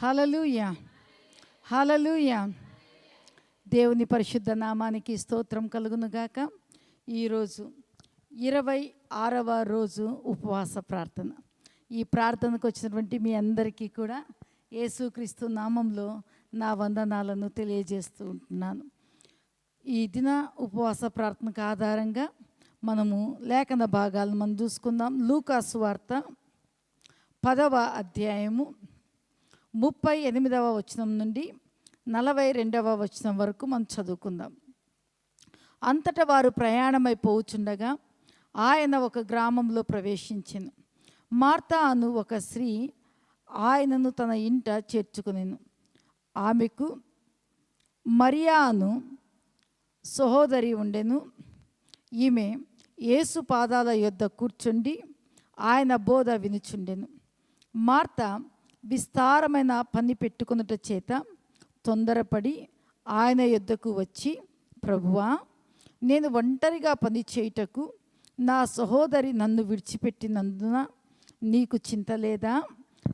హలలుయ హలలుయ దేవుని పరిశుద్ధ నామానికి స్తోత్రం కలుగునుగాక. ఈరోజు ఇరవై ఆరవ రోజు ఉపవాస ప్రార్థన. ఈ ప్రార్థనకు వచ్చినటువంటి మీ అందరికీ కూడా యేసుక్రీస్తు నామంలో నా వందనాలను తెలియజేస్తూ ఉంటున్నాను. ఈ దిన ఉపవాస ప్రార్థనకు ఆధారంగా మనము లేఖన భాగాలను మనం చూసుకుందాం. లూకాసు వార్త పదవ అధ్యాయము ముప్పై ఎనిమిదవ వచనం నుండి నలభై రెండవ వచనం వరకు మనం చదువుకుందాం. అంతటా వారు ప్రయాణమైపోవుచుండగా ఆయన ఒక గ్రామంలో ప్రవేశించెను. మార్తా అను ఒక స్త్రీ ఆయనను తన ఇంట చేర్చుకునేను. ఆమెకు మరియా అను సహోదరి ఉండెను. ఈమె యేసు పాదాల యొద్ద కూర్చుండి ఆయన బోధ వినుచుండెను. మార్త విస్తారమైన పని పెట్టుకున్నట చేత తొందరపడి ఆయన యొద్దకు వచ్చి ప్రభువా నేను ఒంటరిగా పని చేయుటకు నా సహోదరి నన్ను విడిచిపెట్టినందున నీకు చింత లేదా?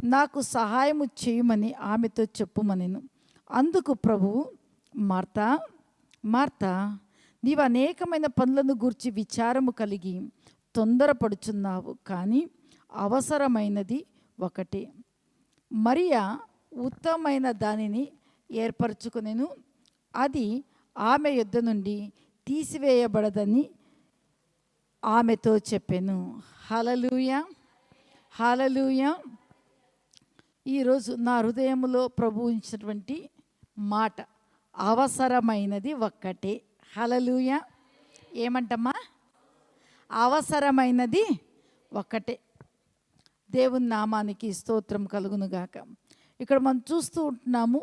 నాకు సహాయము చేయమని ఆమెతో చెప్పుమనెను. అందుకు ప్రభువు మార్తా మార్తా నీవు అనేకమైన పనులను గూర్చి విచారము కలిగి తొందరపడుచున్నావు కానీ అవసరమైనది ఒకటే. మరియా ఉత్తమమైన దానిని ఏర్పరచుకునేను. అది ఆమె యుద్ధ నుండి తీసివేయబడదని ఆమెతో చెప్పాను. హలలుయ హలలుయ ఈరోజు నా హృదయంలో ప్రభు ఉంచినటువంటి మాట అవసరమైనది ఒక్కటే. హలలుయ ఏమంటమ్మా? అవసరమైనది ఒక్కటే. దేవుని నామానికి స్తోత్రం కలుగునుగాక. ఇక్కడ మనం చూస్తూ ఉంటున్నాము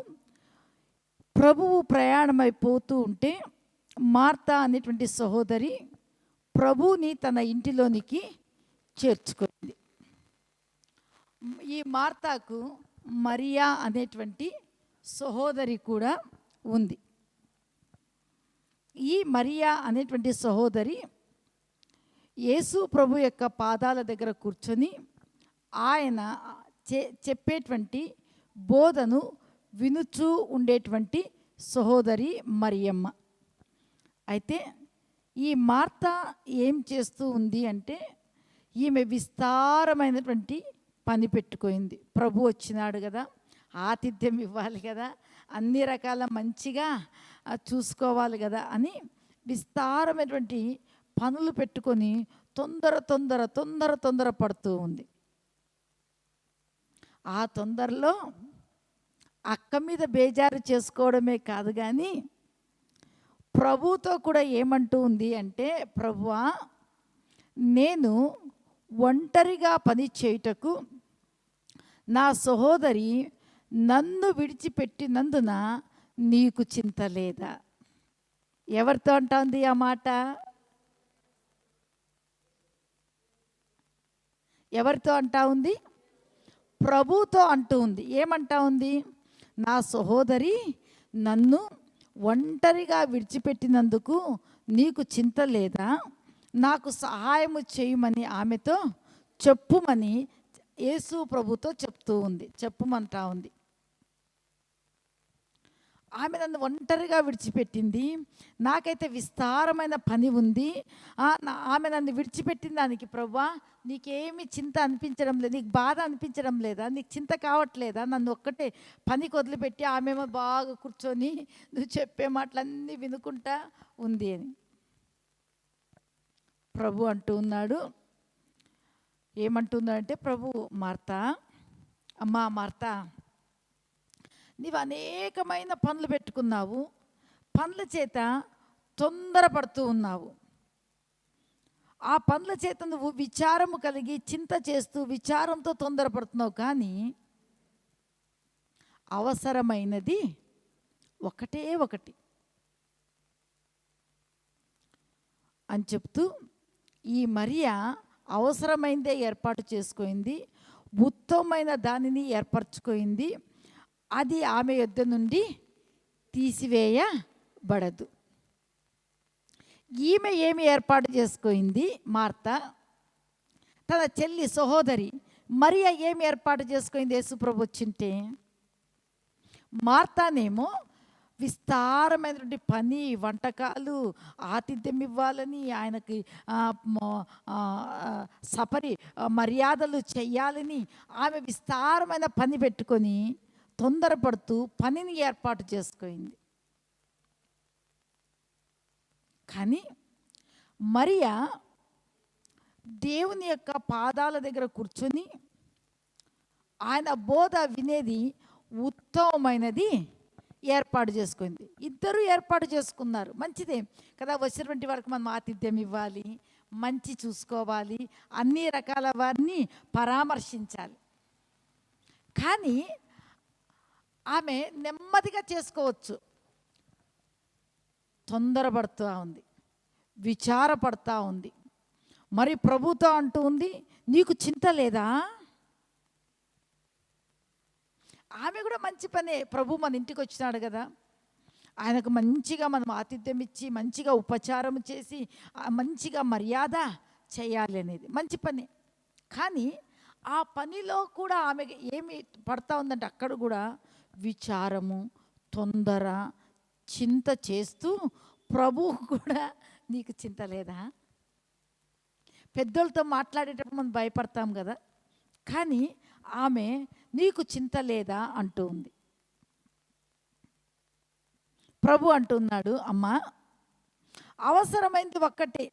ప్రభువు ప్రయాణమైపోతూ ఉంటే మార్త అనేటువంటి సహోదరి ప్రభువుని తన ఇంటిలోనికి చేర్చుకుంది. ఈ మార్తాకు మరియా అనేటువంటి సహోదరి కూడా ఉంది. ఈ మరియా అనేటువంటి సహోదరి యేసు ప్రభు యొక్క పాదాల దగ్గర కూర్చొని ఆయన చెప్పేటువంటి బోధను వినుచూ ఉండేటువంటి సహోదరి మరియమ్మ. అయితే ఈ మార్త ఏం చేస్తూ ఉంది అంటే ఈమె విస్తారమైనటువంటి పని పెట్టుకుంది. ప్రభు వచ్చినాడు కదా ఆతిథ్యం ఇవ్వాలి కదా అన్ని రకాల మంచిగా చూసుకోవాలి కదా అని విస్తారమైనటువంటి పనులు పెట్టుకొని తొందర తొందర తొందర తొందర పడుతూ ఉంది. ఆ తొందరలో అక్క మీద బేజారు చేసుకోవడమే కాదు కానీ ప్రభుతో కూడా ఏమంటూ ఉంది అంటే ప్రభువా నేను ఒంటరిగా పని చేయుటకు నా సహోదరి నన్ను విడిచిపెట్టినందున నీకు చింత లేదా? ఎవరితో అంటుంది ఆ మాట? ఎవరితో అంటా ఉంది? ప్రభుతో అంటూ ఉంది. ఏమంటా ఉంది? నా సహోదరి నన్ను ఒంటరిగా విడిచిపెట్టినందుకు నీకు చింత లేదా? నాకు సహాయము చేయమని ఆమెతో చెప్పుమని యేసు ప్రభుతో చెప్తూ ఉంది. చెప్పుమంటా ఉంది. ఆమె నన్ను ఒంటరిగా విడిచిపెట్టింది. నాకైతే విస్తారమైన పని ఉంది. ఆమె నన్ను విడిచిపెట్టిన దానికి ప్రవ్వా నీకేమి చింత అనిపించడం లేదు నీకు బాధ అనిపించడం లేదా నీకు చింత కావట్లేదా? నన్ను ఒక్కటే పనికి వదిలిపెట్టి ఆమెమో బాగా కూర్చొని నువ్వు చెప్పే మాటలన్నీ వినుకుంటా ఉంది అని. ప్రభు అంటూ ఉన్నాడు. ఏమంటున్నాడంటే ప్రభు మార్తా అమ్మా మార్తా నీవు అనేకమైన పనులు పెట్టుకున్నావు. పనుల చేత తొందరపడుతూ ఉన్నావు. ఆ పనుల చేత నువ్వు విచారము కలిగి చింత చేస్తూ విచారంతో తొందరపడుతున్నావు కానీ అవసరమైనది ఒకటే ఒకటి. అని చెప్తూ ఈ మరియా అవసరమైందే ఏర్పాటు చేసుకుంది. ఉత్తమమైన దానిని ఏర్పరచుకుంది. అది ఆమె యొద్ద నుండి తీసివేయబడదు. ఈమె ఏమి ఏర్పాటు చేసుకుంది? మార్త తన చెల్లి సహోదరి మరియ ఏమి ఏర్పాటు చేసుకుంది? యేసుప్రభు వచ్చింటే మార్తానేమో విస్తారమైనటువంటి పని వంటకాలు ఆతిథ్యం ఇవ్వాలని ఆయనకి సపరి మర్యాదలు చెయ్యాలని ఆమె విస్తారమైన పని పెట్టుకొని తొందరపడుతూ పనిని ఏర్పాటు చేసుకుంది. కానీ మరియా దేవుని యొక్క పాదాల దగ్గర కూర్చొని ఆయన బోధ వినేది ఉత్తమమైనది ఏర్పాటు చేసుకుంది. ఇద్దరు ఏర్పాటు చేసుకున్నారు. మంచిదే కదా వచ్చినటువంటి వరకు మనం ఆతిథ్యం ఇవ్వాలి మంచి చూసుకోవాలి అన్ని రకాల వారిని పరామర్శించాలి. కానీ ఆమె నెమ్మదిగా చేసుకోవచ్చు. తొందరపడుతూ ఉంది. విచారపడతా ఉంది. మరి ప్రభుతో అంటూ ఉంది నీకు చింత లేదా? ఆమె కూడా మంచి పనే. ప్రభు మన ఇంటికి వచ్చినాడు కదా. ఆయనకు మంచిగా మనం ఆతిథ్యం ఇచ్చి మంచిగా ఉపచారం చేసి మంచిగా మర్యాద చేయాలి అనేది. మంచి పని. కానీ ఆ పనిలో కూడా ఆమెకి ఏమి పడతా ఉందంటే అక్కడ కూడా విచారము తొందర చింత చేస్తూ ప్రభువు కూడా నీకు చింత లేదా? పెద్దోళ్ళతో మాట్లాడేటప్పుడు మనం భయపడతాం కదా. కానీ ఆమె నీకు చింత లేదా అంటూ ఉంది. ప్రభు అంటున్నాడు అమ్మా అవసరమైనది ఒక్కటే.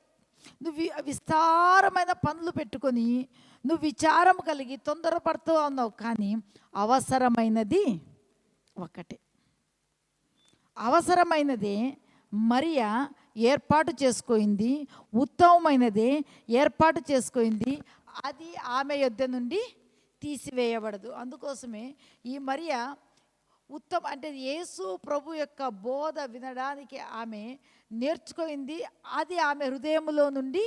నువ్వు విస్తారమైన పనులు పెట్టుకొని నువ్వు విచారం కలిగి తొందరపడుతూ ఉన్నావు కానీ అవసరమైనది ఒక్కటే అవసరమైనదే మరియా ఏర్పాటు చేసుకోయింది ఉత్తమమైనదే ఏర్పాటు చేసుకోయింది అది ఆమె యొద్ద నుండి తీసివేయబడదు. అందుకోసమే ఈ మరియా ఉత్తమ అంటే యేసు ప్రభు యొక్క బోధ వినడానికి ఆమె నేర్చుకుంది అది ఆమె హృదయములో నుండి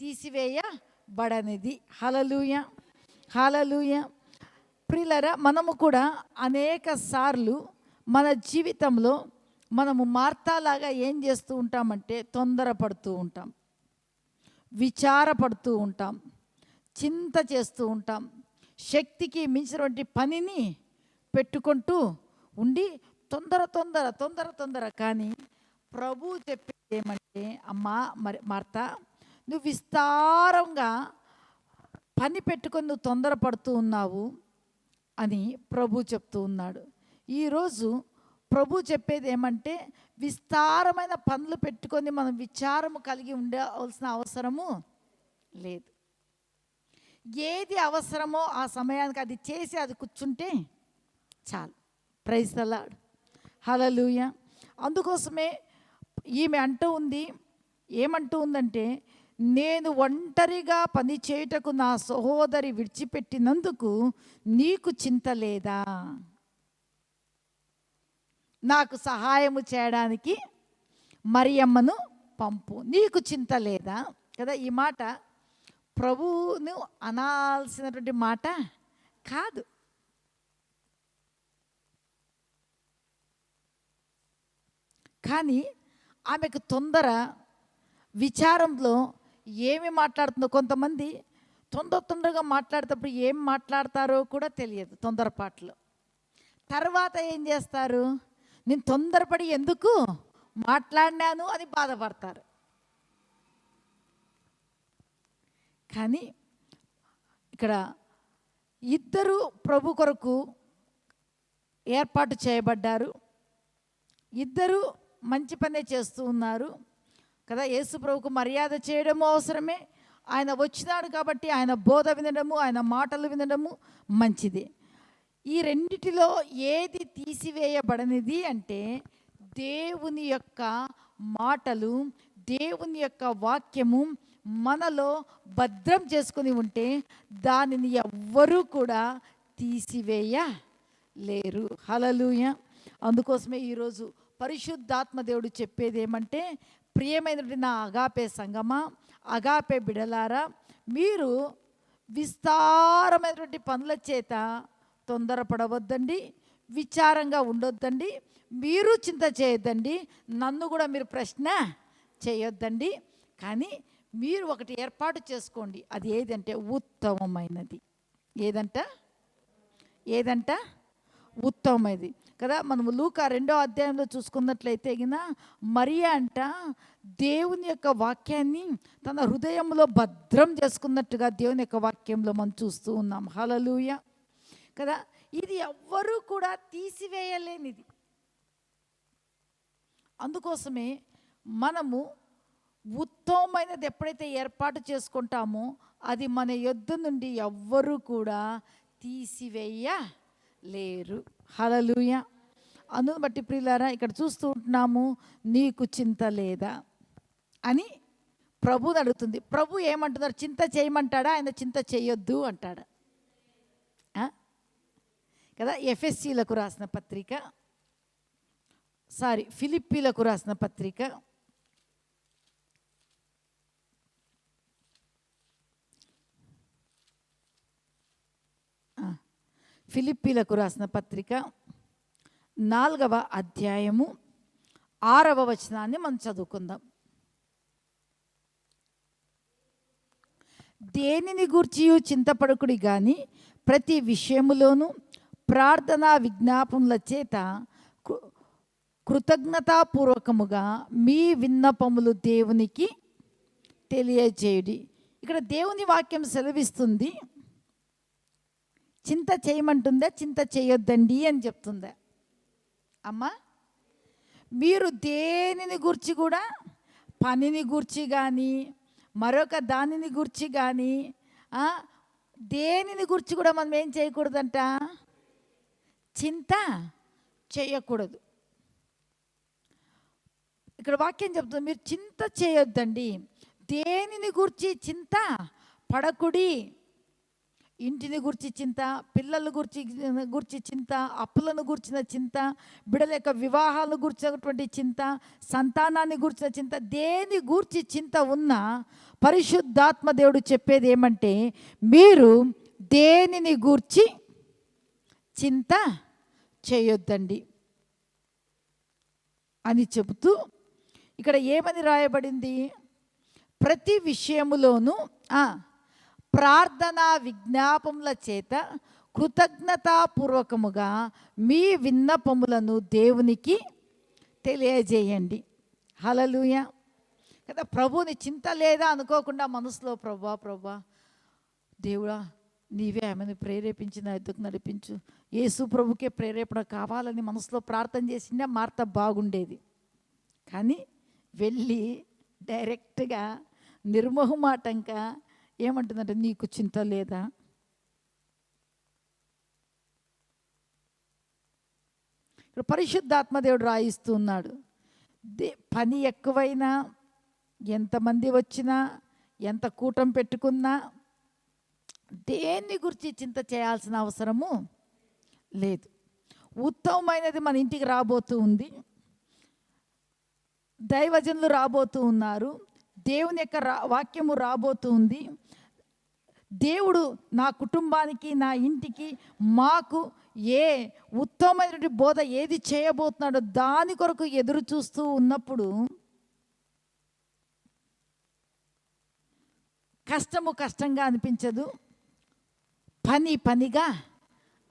తీసివేయబడనిది. హలలుయ హలలుయ ప్రిలరా మనము కూడా అనేక సార్లు మన జీవితంలో మనము మార్తాలాగా ఏం చేస్తూ ఉంటామంటే తొందరపడుతూ ఉంటాం. విచారపడుతూ ఉంటాం. చింత చేస్తూ ఉంటాం. శక్తికి మించినటువంటి పనిని పెట్టుకుంటూ ఉండి తొందర తొందర తొందర తొందర కానీ ప్రభు చెప్పేది ఏమంటే అమ్మా మరి మార్త నువ్వు విస్తారంగా పని పెట్టుకొని నువ్వు తొందరపడుతూ ఉన్నావు. అని ప్రభు చెప్తూ ఉన్నాడు. ఈరోజు ప్రభు చెప్పేది ఏమంటే విస్తారమైన పనులు పెట్టుకొని మనం విచారము కలిగి ఉండవలసిన అవసరము లేదు. ఏది అవసరమో ఆ సమయానికి అది చేసి అది కూర్చుంటే చాలు. ప్రైజ్ తలాడు హలలుయ అందుకోసమే ఈమె అంటూ ఉంది ఏమంటూ ఉందంటే నేను ఒంటరిగా పని చేయుటకు నా సహోదరి విడిచిపెట్టినందుకు నీకు చింత లేదా? నాకు సహాయము చేయడానికి మరియమ్మను పంపు. నీకు చింత లేదా? కదా ఈ మాట ప్రభువును అనాల్సినటువంటి మాట కాదు. కానీ ఆమెకు తొందర విచారంలో ఏమి మాట్లాడుతుందో కొంతమంది తొందర తొందరగా మాట్లాడేటప్పుడు ఏం మాట్లాడతారో కూడా తెలియదు తొందరపాట్లు. తర్వాత ఏం చేస్తారు? నేను తొందరపడి ఎందుకు మాట్లాడినాను అని బాధపడతారు. కానీ ఇక్కడ ఇద్దరు ప్రభు కొరకు ఏర్పాటు చేయబడ్డారు. ఇద్దరు మంచి పనే చేస్తూ ఉన్నారు. కదా? యేసు ప్రభుకు మర్యాద చేయడము అవసరమే. ఆయన వచ్చినాడు కాబట్టి ఆయన బోధ వినడము ఆయన మాటలు వినడము మంచిది. ఈ రెండిటిలో ఏది తీసివేయబడనిది అంటే దేవుని యొక్క మాటలు దేవుని యొక్క వాక్యము మనలో భద్రం చేసుకుని ఉంటే దానిని ఎవ్వరూ కూడా తీసివేయ లేరు హలలుయ అందుకోసమే ఈరోజు పరిశుద్ధాత్మ దేవుడు చెప్పేది ఏమంటే ప్రియమైనటువంటి నా అగాపే సంగమా అగాపే బిడలారా మీరు విస్తారమైనటువంటి పనుల చేత తొందరపడవద్దండి విచారంగా ఉండొద్దండి మీరు చింత చేయొద్దండి నన్ను కూడా మీరు ప్రశ్న చేయొద్దండి కానీ మీరు ఒకటి ఏర్పాటు చేసుకోండి. అది ఏదంటే ఉత్తమమైనది. ఏదంట? ఏదంట? ఉత్తమమైనది. కదా? మనము లూకా రెండో అధ్యాయంలో చూసుకున్నట్లయితే గిన మరియా అంట దేవుని యొక్క వాక్యాన్ని తన హృదయంలో భద్రం చేసుకున్నట్టుగా దేవుని యొక్క వాక్యంలో మనం చూస్తూ ఉన్నాం. హలలుయ కదా? ఇది ఎవ్వరూ కూడా తీసివేయలేనిది. అందుకోసమే మనము ఉత్తమమైనది ఎప్పుడైతే ఏర్పాటు చేసుకుంటామో అది మన యొద్ద నుండి ఎవ్వరూ కూడా తీసివేయలేరు. హలలుయ అందును బట్టి ప్రియులారా ఇక్కడ చూస్తూ ఉంటున్నాము నీకు చింత లేదా అని ప్రభుని అడుగుతుంది. ప్రభు ఏమంటున్నారు? చింత చేయమంటాడా? ఆయన చింత చేయొద్దు అంటాడా. కదా ఎఫ్ఎస్సీలకు రాసిన పత్రిక సారీ ఫిలిప్పీలకు రాసిన పత్రిక ఫిలిప్పీలకు రాసిన పత్రిక నాలుగవ అధ్యాయము ఆరవ వచనాన్ని మనం చదువుకుందాం. దేనిని గూర్చి చింతపడకుడి కానీ ప్రతి విషయములోనూ ప్రార్థనా విజ్ఞాపముల చేత కృ- కృతజ్ఞతాపూర్వకముగా మీ విన్నపములు దేవునికి తెలియజేయుడి ఇక్కడ దేవుని వాక్యం సెలవిస్తుంది. చింత చేయమంటుందా? చింత చేయొద్దండి అని చెప్తుందా? అమ్మా మీరు దేనిని గురించి కూడా పనిని గురించి కానీ మరొక దానిని గురించి కానీ దేనిని గురించి కూడా మనం ఏం చేయకూడదంట? చింత చేయకూడదు. ఇక్కడ వాక్యం చెప్తుంది మీరు చింత చేయొద్దండి. దేనిని గురించి చింత పడకుడి? ఇంటిని గురించి చింత పిల్లల గురించి గురించి చింత అప్పులను గురించిన చింత బిడల యొక్క వివాహాలను గురించినటువంటి చింత సంతానాన్ని గురించిన చింత దేని గురించి చింత ఉన్నా పరిశుద్ధాత్మ దేవుడు చెప్పేది ఏమంటే మీరు దేనిని గూర్చి చింత చేయొద్దండి అని చెబుతూ ఇక్కడ ఏమని రాయబడింది? ప్రతి విషయములోనూ ప్రార్థనా విజ్ఞాపముల చేత కృతజ్ఞతాపూర్వకముగా మీ విన్నపములను దేవునికి తెలియజేయండి. హలలుయ కదా ప్రభుని చింత లేదా అనుకోకుండా మనసులో ప్రభా ప్రభా దేవుడా నీవే ఆమెను ప్రేరేపించిన ఎద్దుకు నడిపించు. యేసు ప్రభుకే ప్రేరేపణ కావాలని మనసులో ప్రార్థన చేసిందే మార్త బాగుండేది. కానీ వెళ్ళి డైరెక్ట్గా నిర్మోహమాటంగా ఏమంటుందంటే నీకు చింత లేదా? ఇక్కడ పరిశుద్ధాత్మదేవుడు రాయిస్తున్నాడు దే పని ఎక్కువైనా ఎంతమంది వచ్చినా ఎంత కూటం పెట్టుకున్నా దేన్ని గురించి చింత చేయాల్సిన అవసరము లేదు. ఉత్తమమైనది మన ఇంటికి రాబోతూ ఉంది. దైవజనులు రాబోతూ ఉన్నారు. దేవుని యొక్క రా వాక్యము రాబోతుంది. దేవుడు నా కుటుంబానికి నా ఇంటికి మాకు ఏ ఉత్తమమైనటువంటి బోధ ఏది చేయబోతున్నాడో దాని కొరకు ఎదురు చూస్తూ ఉన్నప్పుడు కష్టము కష్టంగా అనిపించదు పని పనిగా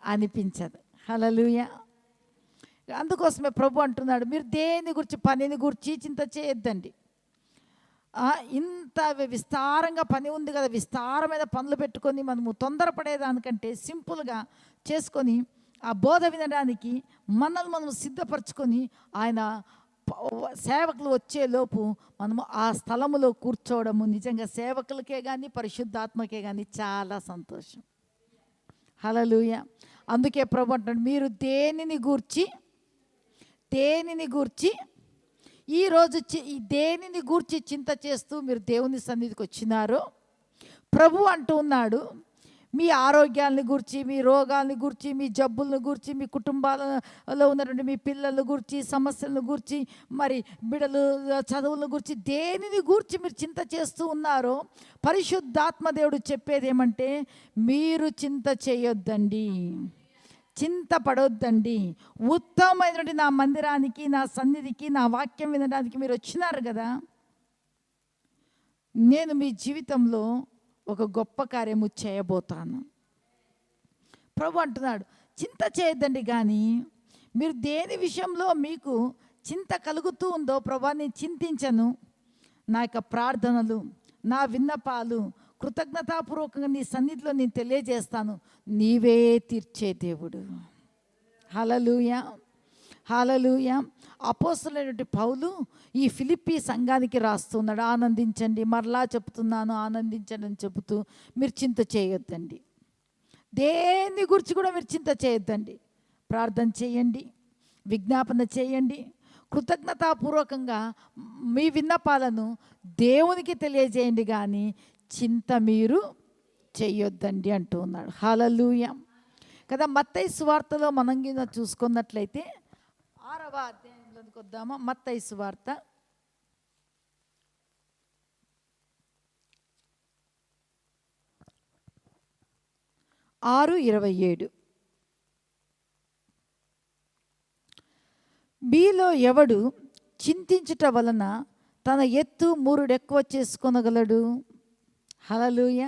అనిపించదు. హలలుయ అందుకోసమే ప్రభు అంటున్నాడు మీరు దేని గురించి పనిని గురించి చింత చేయొద్దండి. ఇంత విస్తారంగా పని ఉంది కదా విస్తారమైన పనులు పెట్టుకొని మనము తొందరపడేదానికంటే సింపుల్గా చేసుకొని ఆ బోధ వినడానికి మనల్ని మనం సిద్ధపరచుకొని ఆయన సేవకులు వచ్చేలోపు మనము ఆ స్థలములో కూర్చోవడము నిజంగా సేవకులకే కానీ పరిశుద్ధాత్మకే కానీ చాలా సంతోషం. హలలుయ అందుకే ప్రభు అంటాడు మీరు దేనిని గూర్చి దేనిని గూర్చి ఈరోజు ఈ దేనిని గూర్చి చింత చేస్తూ మీరు దేవుని సన్నిధికి వచ్చినారో ప్రభు అంటూ ఉన్నాడు మీ ఆరోగ్యాలను గురించి మీ రోగాలని గురించి మీ జబ్బులను గురించి మీ కుటుంబాలలో ఉన్నటువంటి మీ పిల్లల గురించి సమస్యలను గురించి మరి బిడలు చదువుల గురించి దేనిని గురించి మీరు చింత చేస్తూ ఉన్నారో పరిశుద్ధాత్మ దేవుడు చెప్పేది ఏమంటే మీరు చింత చేయొద్దండి. చింతపడొద్దండి. ఉత్తమమైనటువంటి నా మందిరానికి నా సన్నిధికి నా వాక్యం వినడానికి మీరు వచ్చినారు కదా. నేను మీ జీవితంలో ఒక గొప్ప కార్యము చేయబోతాను. ప్రభు అంటున్నాడు చింత చేయొద్దండి కానీ మీరు దేని విషయంలో మీకు చింత కలుగుతూ ఉందో ప్రభా నేను చింతించను. నా యొక్క ప్రార్థనలు నా విన్నపాలు కృతజ్ఞతాపూర్వకంగా నీ సన్నిధిలో నేను తెలియజేస్తాను. నీవే తీర్చే దేవుడు. హలలుయా హాలలుయ అపోస్తులైనటువంటి పౌలు ఈ ఫిలిప్పీ సంఘానికి రాస్తున్నాడు. ఆనందించండి. మరలా చెప్తున్నాను ఆనందించండి అని చెబుతూ మీరు చింత చేయొద్దండి. దేని గురించి కూడా మీరు చింత చేయొద్దండి. ప్రార్థన చేయండి. విజ్ఞాపన చేయండి. కృతజ్ఞతాపూర్వకంగా మీ విన్నపాలను దేవునికి తెలియజేయండి కానీ చింత మీరు చేయొద్దండి అంటూ ఉన్నాడు హలలుయ కదా మత్తయి సువార్తలో మనం కింద చూసుకున్నట్లయితే ఆరవ అధ్యాయంలోకి వద్దామా? మత్తయి సువార్త. ఆరు ఇరవై ఏడు. మీలో ఎవడు చింతించుట వలన తన ఎత్తు మూరుడెక్కువ చేసుకొనగలడు? హలలుయ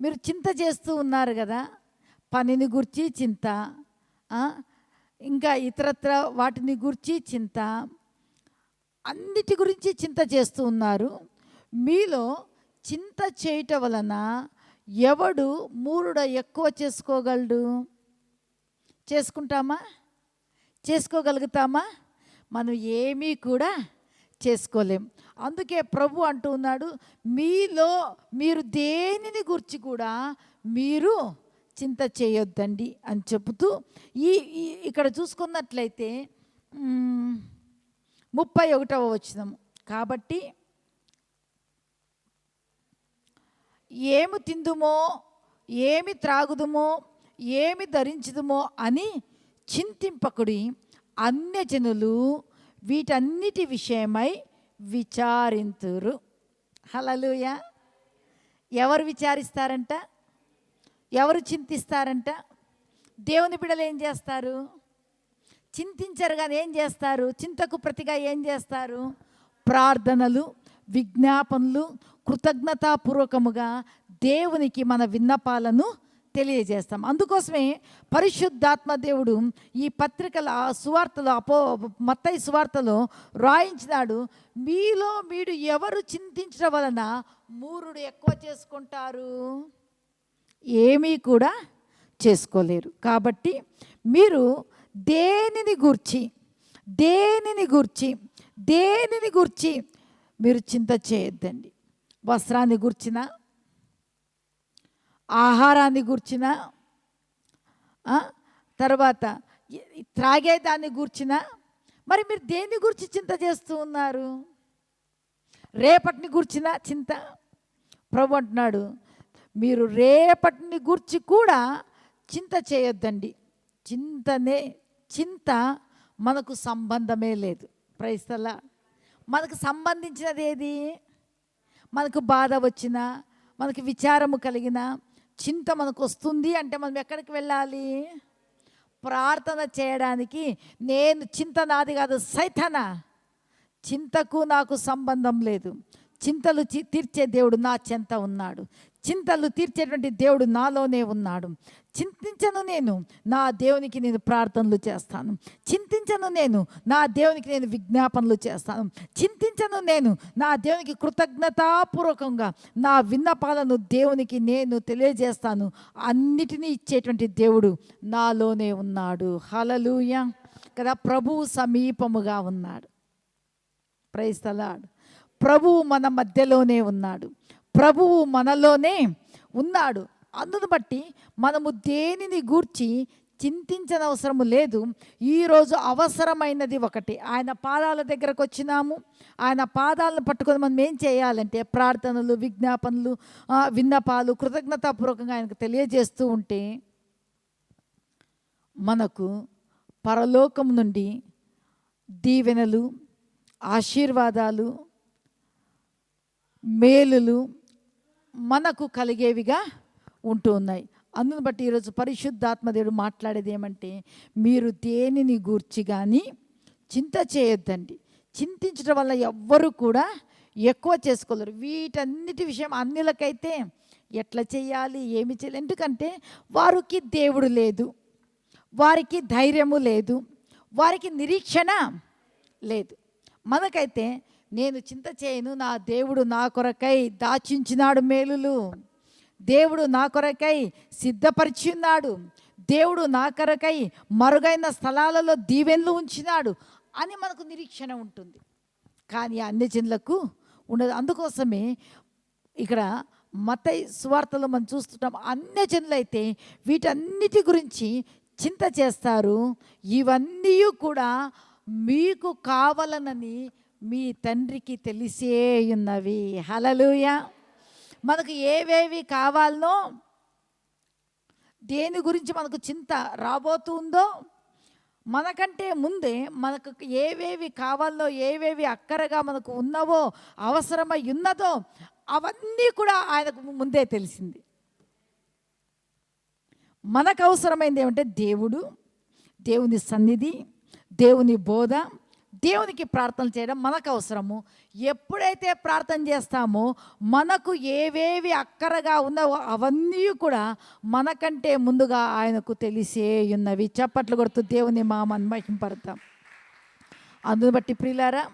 మీరు చింత చేస్తూ ఉన్నారు కదా పనిని గుర్చి చింత ఇంకా ఇతరత్ర వాటిని గురించి చింత అన్నిటి గురించి చింత చేస్తూ ఉన్నారు. మీలో చింత చేయటం వలన ఎవడు మూరుడ ఎక్కువ చేసుకోగలడు? చేసుకుంటామా? చేసుకోగలుగుతామా? మనం ఏమీ కూడా చేసుకోలేం. అందుకే ప్రభు అంటూ ఉన్నాడు మీలో మీరు దేనిని గురించి కూడా మీరు చింత చేయొద్దండి అని చెబుతూ ఈ ఇక్కడ చూసుకున్నట్లయితే ముప్పై ఒకటవ వచ్చినము కాబట్టి ఏమి తిందుమో ఏమి త్రాగుదుమో ఏమి ధరించుదుమో అని చింతింపకుడి అన్యజనులు వీటన్నిటి విషయమై విచారింతురు. హలలుయ ఎవరు విచారిస్తారంట? ఎవరు చింతిస్తారంట? దేవుని బిడలు ఏం చేస్తారు? చింతించరు కానీ ఏం చేస్తారు? చింతకు ప్రతిగా ఏం చేస్తారు? ప్రార్థనలు విజ్ఞాపనలు కృతజ్ఞతాపూర్వకముగా దేవునికి మన విన్నపాలను తెలియజేస్తాం. అందుకోసమే పరిశుద్ధాత్మ దేవుడు ఈ పత్రికల సువార్తలో అపో మత్తయి సువార్తలో రాయించినాడు. మీలో మీరు ఎవరు చింతించడం వలన మూరుడు ఎక్కువ చేసుకుంటారు? ఏమీ కూడా చేసుకోలేరు. కాబట్టి మీరు దేనిని గూర్చి దేనిని గూర్చి దేనిని గూర్చి మీరు చింత చేయొద్దండి. వస్త్రాన్ని గుర్చినా ఆహారాన్ని గూర్చిన తర్వాత త్రాగేదాన్ని గూర్చిన మరి మీరు దేని గురించి చింత చేస్తూ ఉన్నారు? రేపటిని గూర్చిన చింత? ప్రభు అంటున్నాడు మీరు రేపటిని గూర్చి కూడా చింత చేయొద్దండి. చింతనే చింత మనకు సంబంధమే లేదు. ప్రైస్తలా మనకు సంబంధించినది ఏది? మనకు బాధ వచ్చినా మనకి విచారము కలిగిన చింత మనకు వస్తుంది అంటే మనం ఎక్కడికి వెళ్ళాలి? ప్రార్థన చేయడానికి. నేను చింత నాది కాదు సైతన? చింతకు నాకు సంబంధం లేదు. చింతలు తీర్చే దేవుడు నా చెంత ఉన్నాడు. చింతలు తీర్చేటువంటి దేవుడు నాలోనే ఉన్నాడు. చింతించను నేను. నా దేవునికి నేను ప్రార్థనలు చేస్తాను. చింతించను నేను. నా దేవునికి నేను విజ్ఞాపనలు చేస్తాను. చింతించను నేను. నా దేవునికి కృతజ్ఞతాపూర్వకంగా నా విన్నపాలను దేవునికి నేను తెలియజేస్తాను. అన్నిటినీ ఇచ్చేటువంటి దేవుడు నాలోనే ఉన్నాడు. హలలుయ కదా ప్రభువు సమీపముగా ఉన్నాడు. ప్రైస్తలాడు ప్రభువు మన మధ్యలోనే ఉన్నాడు. ప్రభువు మనలోనే ఉన్నాడు. అందును బట్టి మనము దేనిని గూర్చి చింతించనవసరము లేదు. ఈరోజు అవసరమైనది ఒకటి. ఆయన పాదాల దగ్గరకు వచ్చినాము. ఆయన పాదాలను పట్టుకొని మనం ఏం చేయాలంటే ప్రార్థనలు విజ్ఞాపనలు విన్నపాలు కృతజ్ఞతాపూర్వకంగా ఆయనకు తెలియజేస్తూ ఉంటే మనకు పరలోకం నుండి దీవెనలు ఆశీర్వాదాలు మేలులు మనకు కలిగేవిగా ఉంటూ ఉన్నాయి. అందును బట్టి ఈరోజు పరిశుద్ధాత్మదేవుడు మాట్లాడేది ఏమంటే మీరు దేనిని గూర్చి కానీ చింత చేయొద్దండి. చింతించడం వల్ల ఎవ్వరు కూడా ఎక్కువ చేసుకోలేరు. వీటన్నిటి విషయం అన్నిలకైతే ఎట్లా చేయాలి ఏమి చేయాలి? ఎందుకంటే వారికి దేవుడు లేదు వారికి ధైర్యము లేదు వారికి నిరీక్షణ లేదు. మనకైతే నేను చింత చేయను నా దేవుడు నా కొరకై దాచించినాడు మేలులు. దేవుడు నా కొరకై సిద్ధపరిచి ఉన్నాడు దేవుడు నా కొరకై మరుగైన స్థలాలలో దీవెన్లు ఉంచినాడు అని మనకు నిరీక్షణ ఉంటుంది. కానీ అన్ని జనులకు ఉండదు. అందుకోసమే ఇక్కడ మత స్వార్థలు మనం చూస్తుంటాం. అన్ని జనులైతే వీటన్నిటి గురించి చింత చేస్తారు. ఇవన్నీ కూడా మీకు కావాలనని మీ తండ్రికి తెలిసే ఉన్నవి. మనకు ఏవేవి కావాలనో దేని గురించి మనకు చింత రాబోతుందో మనకంటే ముందే మనకు ఏవేవి కావాలో ఏవేవి అక్కరగా మనకు ఉన్నవో అవసరమై ఉన్నదో అవన్నీ కూడా ఆయనకు ముందే తెలిసింది. మనకు అవసరమైంది ఏమంటే దేవుడు దేవుని సన్నిధి దేవుని బోధ దేవునికి ప్రార్థన చేయడం మనకు అవసరము ఎప్పుడైతే ప్రార్థన చేస్తామో మనకు ఏవేవి అక్కరగా ఉన్నావో అవన్నీ కూడా మనకంటే ముందుగా ఆయనకు తెలిసే ఉన్నవి. చప్పట్లు కొడుతూ దేవుని మా మహింపడతాం అందును బట్టి ప్రియులారా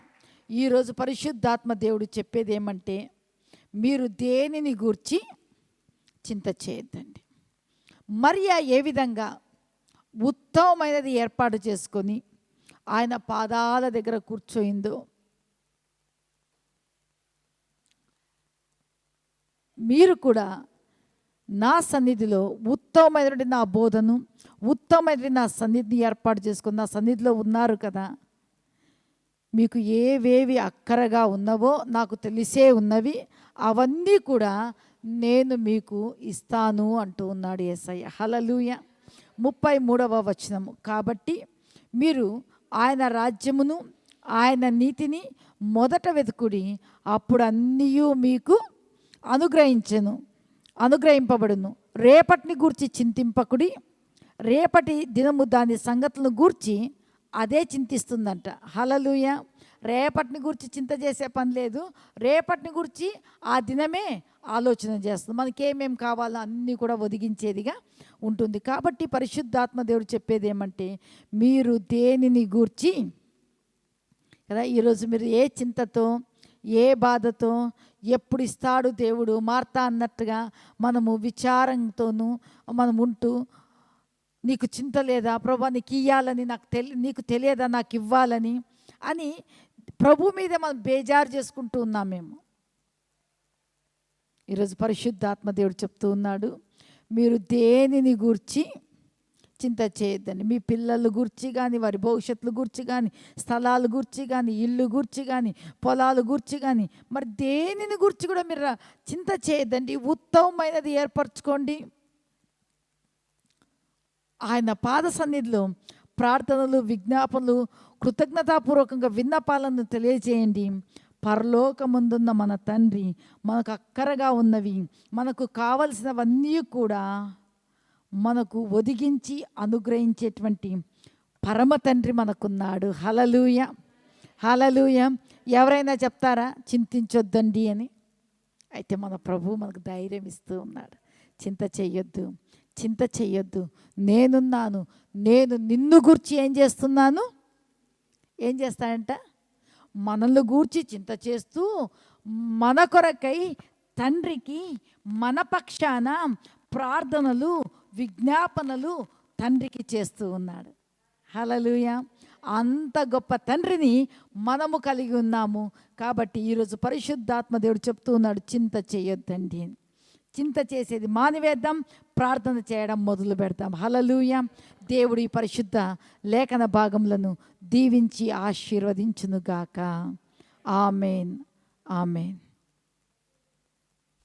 ఈరోజు పరిశుద్ధాత్మ దేవుడు చెప్పేది ఏమంటే మీరు దేనిని గూర్చి చింత చేయొద్దండి. మరియా ఏ విధంగా ఉత్తమమైనది ఏర్పాటు చేసుకొని ఆయన పాదాల దగ్గర కూర్చోయిందో మీరు కూడా నా సన్నిధిలో ఉత్తమమైనటువంటి నా బోధను ఉత్తమమైనటువంటి నా సన్నిధిని ఏర్పాటు చేసుకుని నా సన్నిధిలో ఉన్నారు కదా. మీకు ఏవేవి అక్కరగా ఉన్నవో నాకు తెలిసే ఉన్నవి అవన్నీ కూడా నేను మీకు ఇస్తాను అంటూ ఉన్నాడు ఏసయ్య. హలలుయ ముప్పై మూడవ వచనము. కాబట్టి మీరు ఆయన రాజ్యమును ఆయన నీతిని మొదట వెతుకుడి. అప్పుడు అన్నీ మీకు అనుగ్రహించను అనుగ్రహింపబడును. రేపటిని గూర్చి చింతింపకుడి. రేపటి దినము దాని సంగతులను గూర్చి అదే చింతిస్తుందంట. హలలుయ రేపటిని గురించి చింత చేసే పని లేదు. రేపటిని గురించి ఆ దినమే ఆలోచన చేస్తుంది. మనకి కావాలో అన్నీ కూడా ఒదిగించేదిగా ఉంటుంది. కాబట్టి పరిశుద్ధాత్మ దేవుడు చెప్పేది ఏమంటే మీరు దేనిని గూర్చి కదా ఈరోజు మీరు ఏ చింతతో ఏ బాధతో ఎప్పుడు ఇస్తాడు దేవుడు మార్తా అన్నట్టుగా మనము విచారంతోనూ మనం ఉంటూ నీకు చింత లేదా ప్రభా నీకు ఇవ్వాలని నాకు తెలి నీకు తెలియదా నాకు ఇవ్వాలని అని ప్రభు మీద మనం బేజారు చేసుకుంటూ ఉన్నాం మేము. ఈరోజు పరిశుద్ధాత్మ దేవుడు చెప్తూ ఉన్నాడు. మీరు దేనిని గూర్చి చింత చేయొద్దండి. మీ పిల్లల గురించి కానీ వారి భవిష్యత్తుల గురించి కానీ స్థలాల గురించి కానీ ఇల్లు గురించి కానీ పొలాల గురించి కానీ మరి దేనిని గురించి కూడా మీరు చింత చేయొద్దండి. ఉత్తమమైనది ఏర్పరచుకోండి. ఆయన పాద సన్నిధిలో ప్రార్థనలు విజ్ఞాపనలు కృతజ్ఞతాపూర్వకంగా విన్నపాలను తెలియజేయండి. పరలోకముందున్న మన తండ్రి మనకు అక్కరగా ఉన్నవి మనకు కావలసినవన్నీ కూడా మనకు ఒదిగించి అనుగ్రహించేటువంటి పరమ తండ్రి మనకున్నాడు. హలలుయ హలలుయ ఎవరైనా చెప్తారా? చింతించొద్దండి అని. అయితే మన ప్రభు మనకు ధైర్యం ఇస్తూ ఉన్నాడు. చింత చెయ్యొద్దు. చింత చెయ్యొద్దు. నేనున్నాను. నేను నిన్ను గూర్చి ఏం చేస్తున్నాను? ఏం చేస్తాడంట? మనల్ని గూర్చి చింత చేస్తూ మన కొరకై తండ్రికి మన పక్షాన ప్రార్థనలు విజ్ఞాపనలు తండ్రికి చేస్తూ ఉన్నాడు. హలలుయ అంత గొప్ప తండ్రిని మనము కలిగి ఉన్నాము. కాబట్టి ఈరోజు పరిశుద్ధాత్మ దేవుడు చెప్తూ ఉన్నాడు చింత చేయొద్దండి. అని చింత చేసేది మానివేద్దాం ప్రార్థన చేయడం మొదలు పెడతాం. హలలుయ దేవుడి పరిశుద్ధ లేఖన భాగములను దీవించి ఆశీర్వదించునుగాక. ఆమెన్. ఆమెన్.